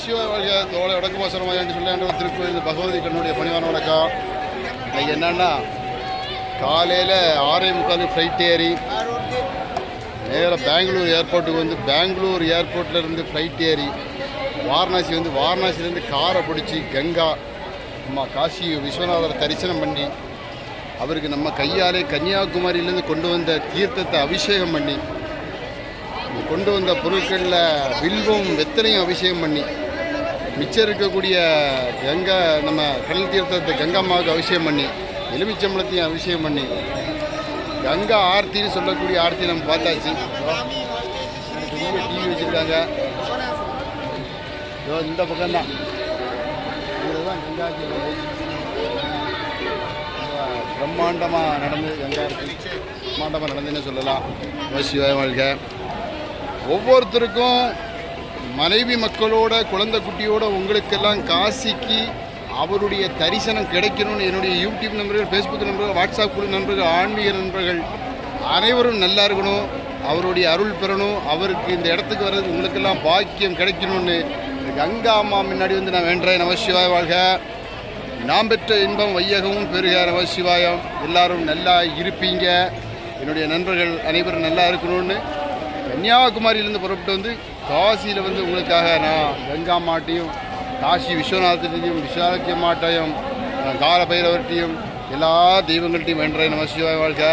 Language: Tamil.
சிவாய் வாழ்க தோலை வடக்குமாசனமாக என்று திருக்கோயில் பகவதி கண்ணுடைய பணிவான வணக்கம். இன்னைக்கு என்னன்னா காலையில் ஆறே முக்கால் ஃப்ளைட் ஏறி நேராக பெங்களூர் ஏர்போர்ட்டுக்கு வந்து பெங்களூர் ஏர்போர்ட்லேருந்து ஃப்ளைட் ஏறி வாரணாசி வந்து வாரணாசிலேருந்து காரை பிடிச்சி கங்கா நம்ம காசி விஸ்வநாதரை தரிசனம் பண்ணி அவருக்கு நம்ம கையாலே கன்னியாகுமரியிலேருந்து கொண்டு வந்த தீர்த்தத்தை அபிஷேகம் பண்ணி கொண்டு வந்த பொருட்களில் வில்வம் வெத்தனையும் அபிஷேகம் பண்ணி மிச்சம் இருக்கக்கூடிய கங்கா நம்ம கடல் தீர்த்தத்தை கங்கம்மாவுக்கு அபிஷேகம் பண்ணி எலுமிச்சம்பளத்தையும் அபிஷேகம் பண்ணி கங்கா ஆர்த்தின்னு சொல்லக்கூடிய ஆர்த்தி நம்ம பார்த்தாச்சு. டிவி வச்சுருக்காங்க. இதோ இந்த பக்கம்தான். இதுதான் கங்கா பிரம்மாண்டமாக நடந்து கங்கா ஆர்த்தி பிரம்மாண்டமாக நடந்துன்னு சொல்லலாம். நம சிவாய வாழ்க. ஒவ்வொருத்தருக்கும் மனைவி மக்களோட குழந்தை குட்டியோட உங்களுக்கெல்லாம் காசிக்கு அவருடைய தரிசனம் கிடைக்கணும்னு என்னுடைய யூடியூப் நண்பர்கள் ஃபேஸ்புக் நண்பர்கள் வாட்ஸ்அப் குழு நண்பர்கள் ஆன்மீக நண்பர்கள் அனைவரும் நல்லா இருக்கணும். அவருடைய அருள் பெறணும். அவருக்கு இந்த இடத்துக்கு வர்றது உங்களுக்கெல்லாம் பாக்கியம் கிடைக்கணும்னு கங்கா அம்மா முன்னாடி வந்து நான் வேண்டேன் நமசிவாய வாழ்க. நாம் பெற்ற இன்பம் வையகமும் பெருக நமசிவாயம் எல்லாரும் நல்லா இருப்பீங்க. என்னுடைய நண்பர்கள் அனைவரும் நல்லா இருக்கணும்னு கன்னியாகுமரியிலேருந்து புறப்பட்டு வந்து காசியில் வந்து உங்களுக்காக நான் கங்கா மாட்டையும் காசி விஸ்வநாதத்தையும் விசாலக்கிய மாட்டையும் கால பைரவர்கிட்டையும் எல்லா தெய்வங்கள்ட்டையும் வென்றேன் நம சிவாய் வாழ்க்கை